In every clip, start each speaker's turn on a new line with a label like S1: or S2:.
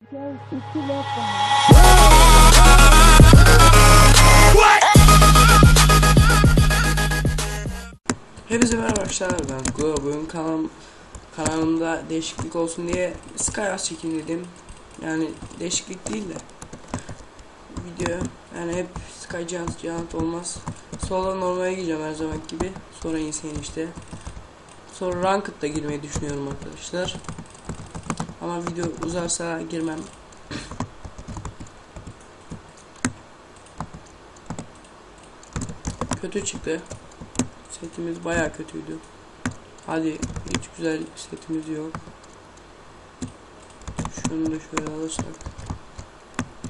S1: Dakika.
S2: Hepinize merhaba arkadaşlar ben Go. Bugün kanalım, kanalımda değişiklik olsun diye Skywars çekeyim dedim. Yani değişiklik değil de video yani hep Sky Giant Giant olmaz. Sonra normale gireceğim her zaman gibi sonra insane işte. Sonra Ranked'da girmeyi düşünüyorum arkadaşlar ama video uzarsa girmem kötü çıktı Setimiz baya kötüydü. Hadi hiç güzel setimiz yok. Şunu da şöyle alırsak.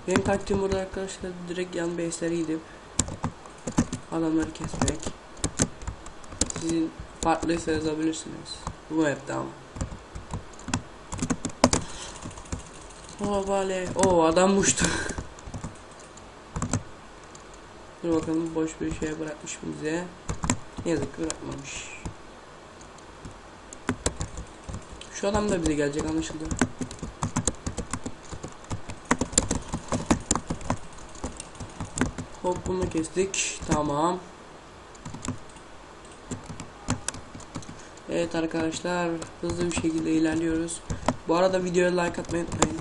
S2: Benim taktiğim burada arkadaşlar direkt yan base'lere gidip adamları kesmek. Sizin farklıysa yazabilirsiniz. Bu map'te ama. Oh vale. Oh adam uçtu. Dur bakalım boş bir şey bırakmış bize. Ne yazık bırakmamış. Şu adam da bize gelecek anlaşıldı. Hop bunu kestik. Tamam. Evet arkadaşlar hızlı bir şekilde ilerliyoruz. Bu arada videoya like atmayı unutmayın.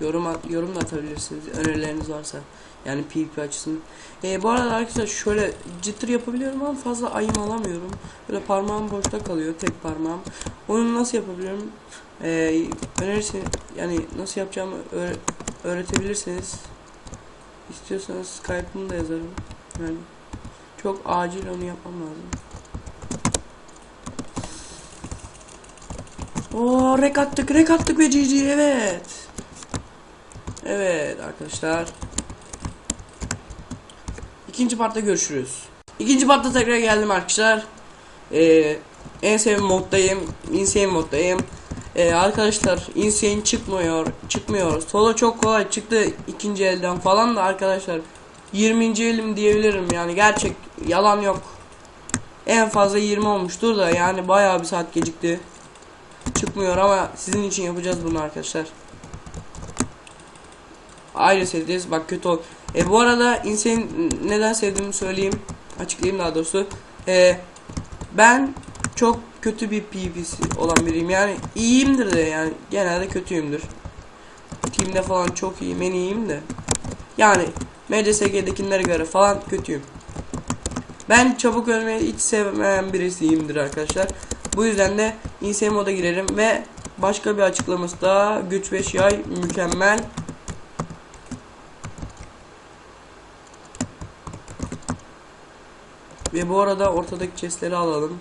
S2: Yorum at, yorum da atabilirsiniz önerileriniz varsa. Yani PvP açısından. Ee, bu arada arkadaşlar şöyle jitter yapabiliyorum ama fazla ayım alamıyorum. Böyle parmağım boşta kalıyor tek parmağım. Onu nasıl yapabiliyorum? Ee, önerirsin yani nasıl yapacağımı öğre- öğretebilirseniz istiyorsanız Skype'ımı da yazarım. Yani çok acil onu yapmam lazım. Oo rek attık rek attık ve GG evet. Evet arkadaşlar. İkinci partta görüşürüz. İkinci partta tekrar geldim arkadaşlar. Ee, en sevdiğim moddayım. Insane moddayım. Ee, arkadaşlar insane çıkmıyor. Çıkmıyor. Solo çok kolay çıktı ikinci elden falan da arkadaşlar. 20. elim diyebilirim yani gerçek yalan yok. En fazla 20 olmuştur da yani bayağı bir saat gecikti. Çıkmıyor ama sizin için yapacağız bunu arkadaşlar. Ayrı sevdiğiz bak kötü ol. E bu arada insane neden sevdiğimi söyleyeyim. Açıklayayım daha doğrusu. E, ben çok kötü bir PvP'si olan biriyim. Yani iyiyimdir de yani genelde kötüyümdür. Team'de falan çok iyiyim en iyiyim de. Yani MCSG'dekilere göre falan kötüyüm. Ben çabuk ölmeyi hiç sevmeyen birisiyimdir arkadaşlar. Bu yüzden de insane moda girerim ve başka bir açıklaması da güç 5 yay mükemmel. Ve bu arada ortadaki chestleri alalım.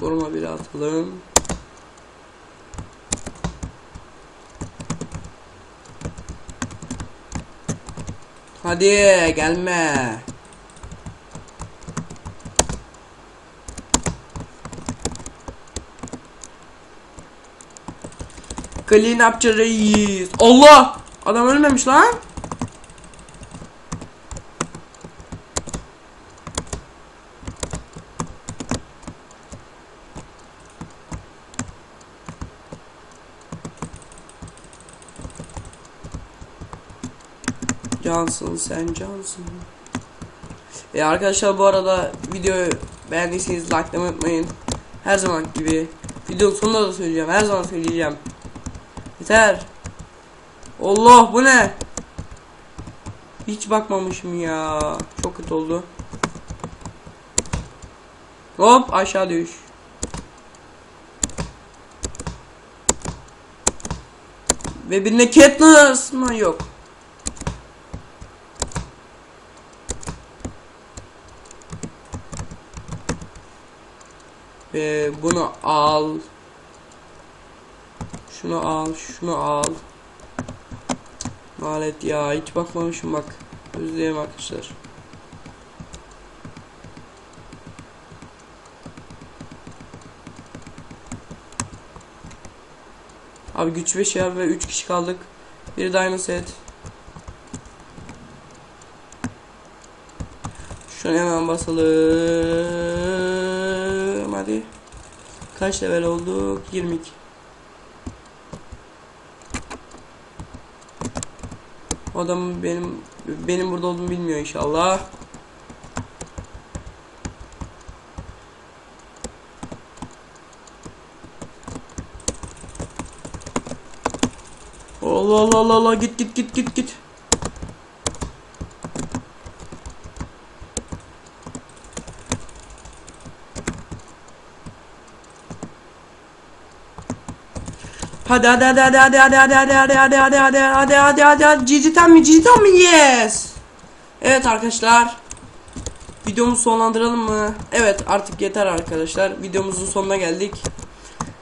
S2: Koruma bir atalım. Hadi gelme. Clean up reis. Allah! Adam ölmemiş lan. Cansın sen cansın. E arkadaşlar bu arada videoyu beğendiyseniz likelamayı unutmayın. Her zaman gibi. Videonun sonunda da söyleyeceğim. Her zaman söyleyeceğim. Yeter. Allah bu ne? Hiç bakmamışım ya. Çok kötü oldu. Hop aşağı düş. Ve birine Katniss mı yok. Ve bunu al. Şunu al, şunu al. Nalet ya hiç bakmamışım bak. Özleyeyim arkadaşlar. Abi güç 5 ya ve 3 kişi kaldık. Bir diamond set. Şunu hemen basalım. Kaç level olduk? 22. O adam benim benim burada olduğumu bilmiyor inşallah. Allah Allah Allah Allah git git git git git. Hadi hadi hadi hadi hadi hadi hadi hadi hadi hadi hadi hadi hadi hadi hadi Cici mi Cici mi yes Evet arkadaşlar Videomuzu sonlandıralım mı? Evet artık yeter arkadaşlar Videomuzun sonuna geldik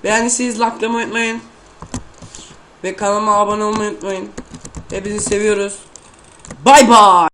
S2: Beğendiyseniz likelamayı unutmayın Ve kanalıma abone olmayı unutmayın Hepinizi seviyoruz Bay bay